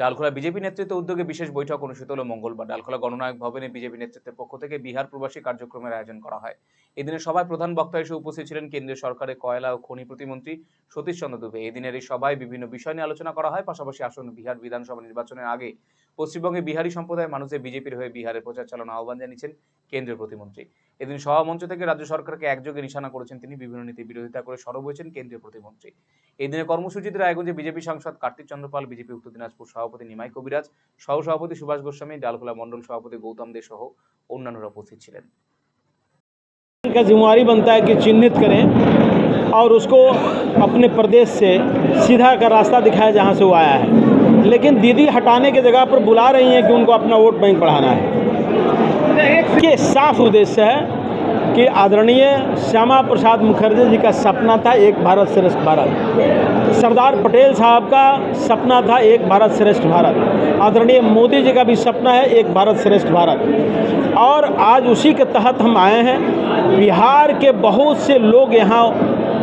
Dalkhola BJP নেতৃত্ব উদ্যোগে বিশেষ বৈঠক অনুষ্ঠিত হলো মঙ্গলবার। ডালখোলা গণনায়ক ভবনে বিজেপি নেতৃত্বের পক্ষ থেকে বিহার প্রবাসী কার্যক্রমের আয়োজন করা হয়। এদিনের সভায় প্রধান বক্তা হিসেবে উপস্থিত ছিলেন কেন্দ্রীয় সরকারের কয়লা ও খনি প্রতিমন্ত্রী সতীশ চন্দ্র দুবে। এদিনের এই সভায় বিভিন্ন বিষয় নিয়ে আলোচনা করা হয়। পাশাপাশি আসন্ন বিহার বিধানসভা নির্বাচনের আগে পশ্চিমবঙ্গে বিহারি সম্প্রদায়ের মানুষের বিজেপির হয়ে বিহারে প্রচার চালানো আহ্বান জানিয়েছেন কেন্দ্রীয় প্রতিমন্ত্রী। এদিন সভা মঞ্চ থেকে রাজ্য সরকারকে একযোগে নিশানা করেছেন তিনি। বিভিন্ন নীতি বিরোধিতা করে সরব হয়েছেন কেন্দ্রীয় প্রতিমন্ত্রী। এদিনের দিনের কর্মসূচিতে রায়গঞ্জে বিজেপি সাংসদ কার্তিক চন্দ্রপাল বিজেপি উত্তর দিনাজপুর সভাপতি নিমাই কবিরাজ সহ সভাপতি সুভাষ গোস্বামী ডালখোলা মণ্ডল সভাপতি গৌতম দে সহ অন্যান্যরা উপস্থিত ছিলেন का जिम्मेवारी बनता है कि चिन्हित करें और उसको अपने प्रदेश से सीधा का रास्ता दिखाया जहाँ से वो आया है लेकिन दीदी हटाने की जगह पर बुला रही हैं कि उनको अपना वोट बैंक बढ़ाना है के साफ उद्देश्य है कि आदरणीय श्यामा प्रसाद मुखर्जी जी का सपना था एक भारत श्रेष्ठ भारत। सरदार पटेल साहब का सपना था एक भारत श्रेष्ठ भारत। आदरणीय मोदी जी का भी सपना है एक भारत श्रेष्ठ भारत। और आज उसी के तहत हम आए हैं। बिहार के बहुत से लोग यहाँ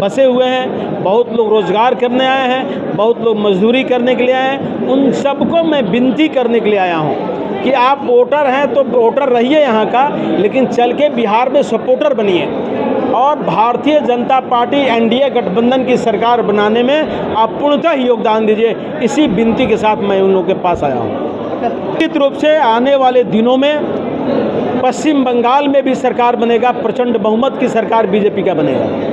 बसे हुए हैं। बहुत लोग रोज़गार करने आए हैं। बहुत लोग मजदूरी करने के लिए आए हैं। उन सबको मैं विनती करने के लिए आया हूँ। कि आप वोटर हैं तो वोटर रहिए यहाँ का, लेकिन चल के बिहार में सपोर्टर बनिए। और भारतीय जनता पार्टी एनडीए गठबंधन की सरकार बनाने में आप पूर्णतः योगदान दीजिए। इसी विनती के साथ मैं उन लोगों के पास आया हूँ। निश्चित रूप से आने वाले दिनों में पश्चिम बंगाल में भी सरकार बनेगा, प्रचंड बहुमत की सरकार बीजेपी का बनेगा।